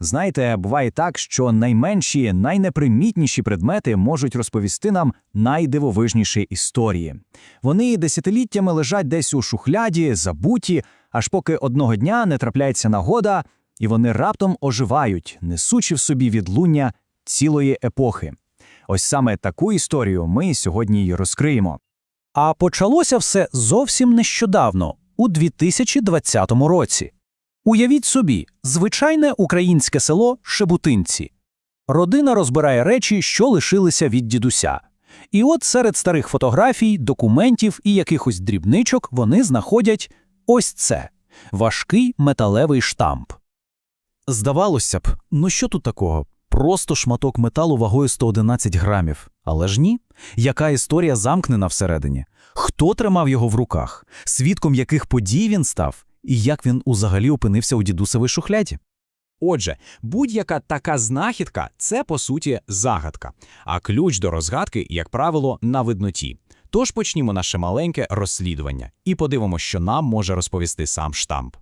Знаєте, буває так, що найменші, найнепримітніші предмети можуть розповісти нам найдивовижніші історії. Вони десятиліттями лежать десь у шухляді, забуті, аж поки одного дня не трапляється нагода, і вони раптом оживають, несучи в собі відлуння цілої епохи. Ось саме таку історію ми сьогодні й розкриємо. А почалося все зовсім нещодавно, у 2020 році. Уявіть собі, звичайне українське село Шебутинці. Родина розбирає речі, що лишилися від дідуся. І от серед старих фотографій, документів і якихось дрібничок вони знаходять ось це важкий металевий штамп. Здавалося б, ну що тут такого? Просто шматок металу вагою 111 грамів. Але ж ні. Яка історія замкнена всередині? Хто тримав його в руках? Свідком яких подій він став? І як він узагалі опинився у дідусовій шухляді? Отже, будь-яка така знахідка це по суті загадка, а ключ до розгадки, як правило, на видноті. Тож почнімо наше маленьке розслідування і подивимося, що нам може розповісти сам штамп.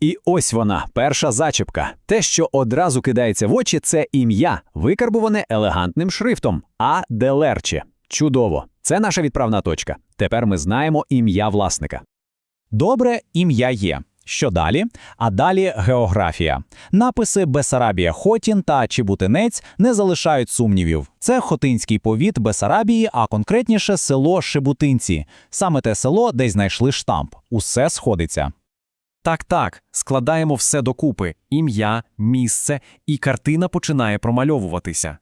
І ось вона, перша зачіпка. Те, що одразу кидається в очі, це ім'я, викарбуване елегантним шрифтом А. Делерче. Чудово. Це наша відправна точка. Тепер ми знаємо ім'я власника. Добре, ім'я є. Що далі? А далі географія. Написи Бесарабія Хотін та Чебутинець не залишають сумнівів. Це Хотинський повіт Бесарабії, а конкретніше село Шебутинці. Саме те село, де знайшли штамп. Усе сходиться. Так, так, складаємо все докупи: ім'я, місце, і картина починає промальовуватися.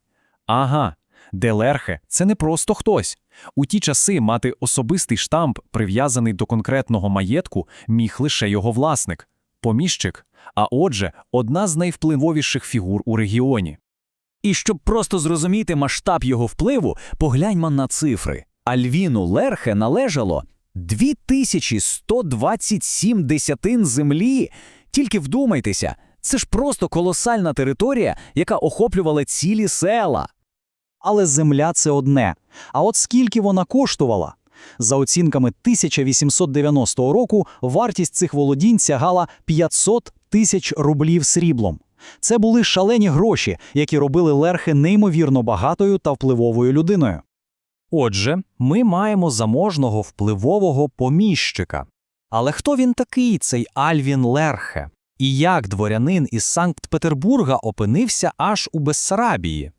Ага, Делерхе це не просто хтось. У ті часи мати особистий штамп, прив'язаний до конкретного маєтку, міг лише його власник, поміщик, а отже, одна з найвпливовіших фігур у регіоні. І щоб просто зрозуміти масштаб його впливу, погляньмо на цифри. Альвіну Лерхе належало 2127 десятин землі. Тільки вдумайтеся, це ж просто колосальна територія, яка охоплювала цілі села. Але земля це одне. А от скільки вона коштувала? За оцінками 1890 року вартість цих володінь сягала 500 тисяч рублів сріблом. Це були шалені гроші, які робили Лерхи неймовірно багатою та впливовою людиною. Отже, ми маємо заможного впливового поміщика. Але хто він такий, цей Альвін Лерхе? І як дворянин із Санкт-Петербурга опинився аж у Бессарабії?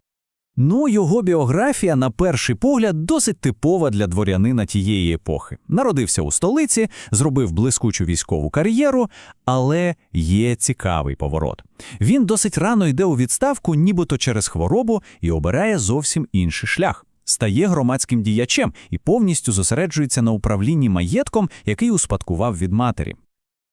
Ну, його біографія, на перший погляд, досить типова для дворянина тієї епохи. Народився у столиці, зробив блискучу військову кар'єру, але є цікавий поворот. Він досить рано йде у відставку, нібито через хворобу, і обирає зовсім інший шлях. Стає громадським діячем і повністю зосереджується на управлінні маєтком, який успадкував від матері.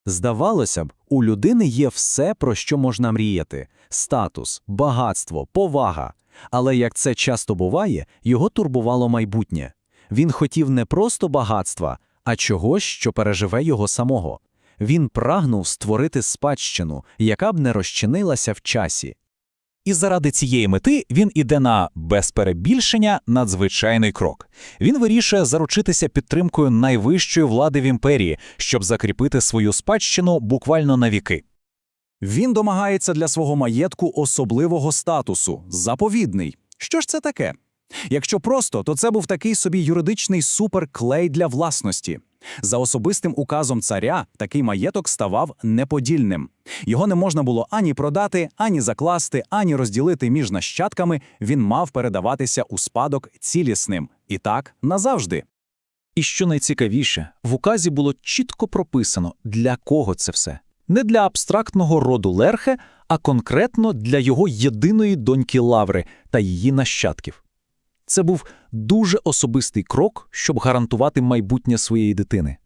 Здавалося б, у людини є все, про що можна мріяти: статус, багатство, повага. Але як це часто буває, його турбувало майбутнє. Він хотів не просто багатства, а чогось, що переживе його самого. Він прагнув створити спадщину, яка б не розчинилася в часі. І заради цієї мети він іде на без перебільшення надзвичайний крок. Він вирішує заручитися підтримкою найвищої влади в імперії, щоб закріпити свою спадщину буквально на віки. Він домагається для свого маєтку особливого статусу заповідний. Що ж це таке? Якщо просто, то це був такий собі юридичний суперклей для власності. За особистим указом царя такий маєток ставав неподільним. Його не можна було ані продати, ані закласти, ані розділити між нащадками. Він мав передаватися у спадок цілісним. І так назавжди. І що найцікавіше, в указі було чітко прописано, для кого це все. Не для абстрактного роду Лерхе, а конкретно для його єдиної доньки Лаври та її нащадків. Це був дуже особистий крок, щоб гарантувати майбутнє своєї дитини.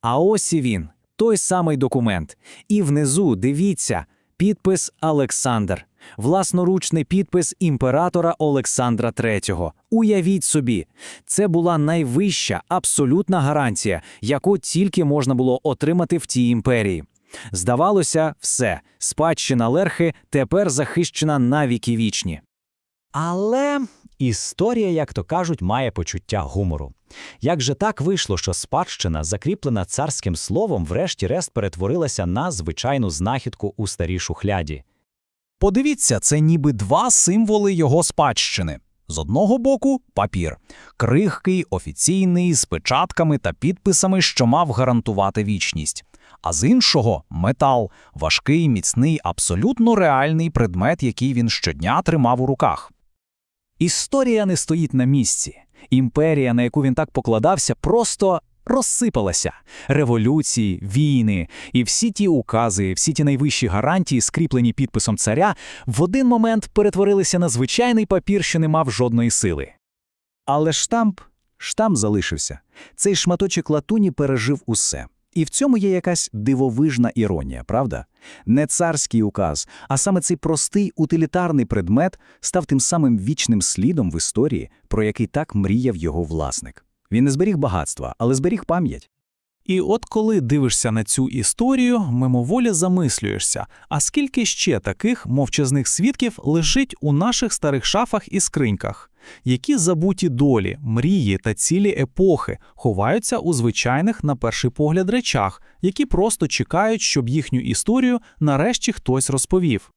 А ось і він, той самий документ. І внизу, дивіться, підпис Олександр, власноручний підпис імператора Олександра III. Уявіть собі, це була найвища абсолютна гарантія, яку тільки можна було отримати в тій імперії. Здавалося, все, спадщина Лерхи тепер захищена навіки вічні. Але історія, як то кажуть, має почуття гумору. Як же так вийшло, що спадщина, закріплена царським словом, врешті-решт перетворилася на звичайну знахідку у старій шухляді? Подивіться, це ніби два символи його спадщини. З одного боку папір, крихкий, офіційний, з печатками та підписами, що мав гарантувати вічність. А з іншого метал, важкий, міцний, абсолютно реальний предмет, який він щодня тримав у руках. Історія не стоїть на місці. Імперія, на яку він так покладався, просто розсипалася. Революції, війни і всі ті укази, всі ті найвищі гарантії, скріплені підписом царя, в один момент перетворилися на звичайний папір, що не мав жодної сили. Але штамп, штамп залишився. Цей шматочок латуні пережив усе. І в цьому є якась дивовижна іронія, правда? Не царський указ, а саме цей простий утилітарний предмет став тим самим вічним слідом в історії, про який так мріяв його власник. Він не зберіг багатства, але зберіг пам'ять. І от коли дивишся на цю історію, мимоволі замислюєшся, а скільки ще таких мовчазних свідків лежить у наших старих шафах і скриньках? Які забуті долі, мрії та цілі епохи ховаються у звичайних, на перший погляд, речах, які просто чекають, щоб їхню історію нарешті хтось розповів?